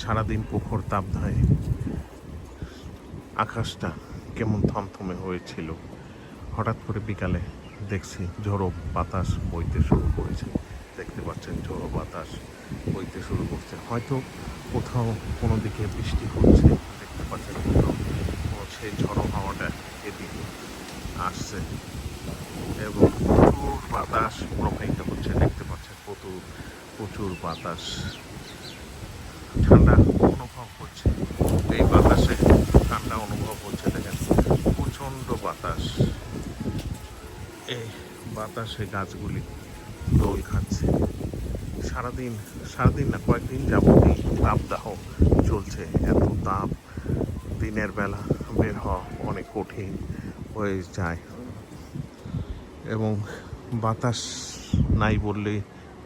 সারাদিন প্রখর তাপদাহে আকাশটা কেমন থমথমে হয়েছিল। হঠাৎ করে বিকালে দেখছি ঝোড়ো বাতাস বইতে শুরু করেছে। দেখতে পাচ্ছেন ঝোড়ো বাতাস বইতে শুরু করছে। হয়তো কোথাও কোনো দিকে বৃষ্টি হচ্ছে। দেখতে পাচ্ছেন কোথাও সেই ঝড়ো হাওয়াটা এদিকে আসছে। এবং প্রচুর বাতাস প্রবাহিত হচ্ছে। দেখতে পাচ্ছেন প্রচুর প্রচুর বাতাস ঠান্ডা অনুভব হচ্ছে। এই বাতাসে ঠান্ডা অনুভব হচ্ছে, দেখেন, প্রচণ্ড বাতাস। এই বাতাসে গাছগুলি দোল খাচ্ছে। সারাদিন সারাদিন না, কয়েকদিন যাবতই তাপদাহ চলছে। এত তাপ, দিনের বেলা বের হওয়া অনেক কঠিন হয়ে যায়। এবং বাতাস নাই বললেই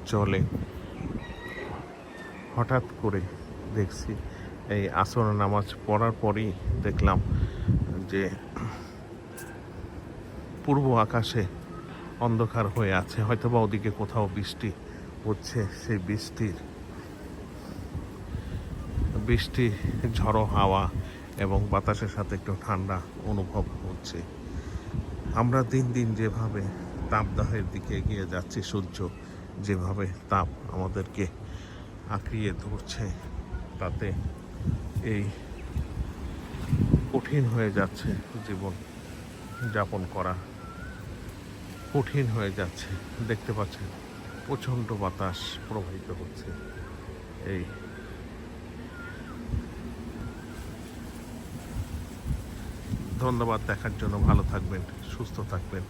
চলে। হঠাৎ করে দেখছি, এই আসর নামাজ পড়ার পরেই দেখলাম যে পূর্ব আকাশে অন্ধকার হয়ে আছে। হয়তো বা ওদিকে কোথাও বৃষ্টি হচ্ছে, সেই বৃষ্টির, বৃষ্টি, ঝড়ো হাওয়া এবং বাতাসের সাথে একটু ঠান্ডা অনুভব হচ্ছে। আমরা দিন দিন যেভাবে তাপদাহের দিকে এগিয়ে যাচ্ছি, সূর্য যেভাবে তাপ আমাদেরকে আঁকড়িয়ে ধরছে, তাতে এই কঠিন হয়ে যাচ্ছে জীবন যাপন করা। কঠিন হয়ে যাচ্ছে, দেখতে পাচ্ছেন, প্রচণ্ড বাতাস প্রবাহিত হচ্ছে। এই ধন্যবাদ দেখার জন্য, ভালো থাকবেন, সুস্থ থাকবেন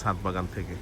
সাত বাগান থেকে।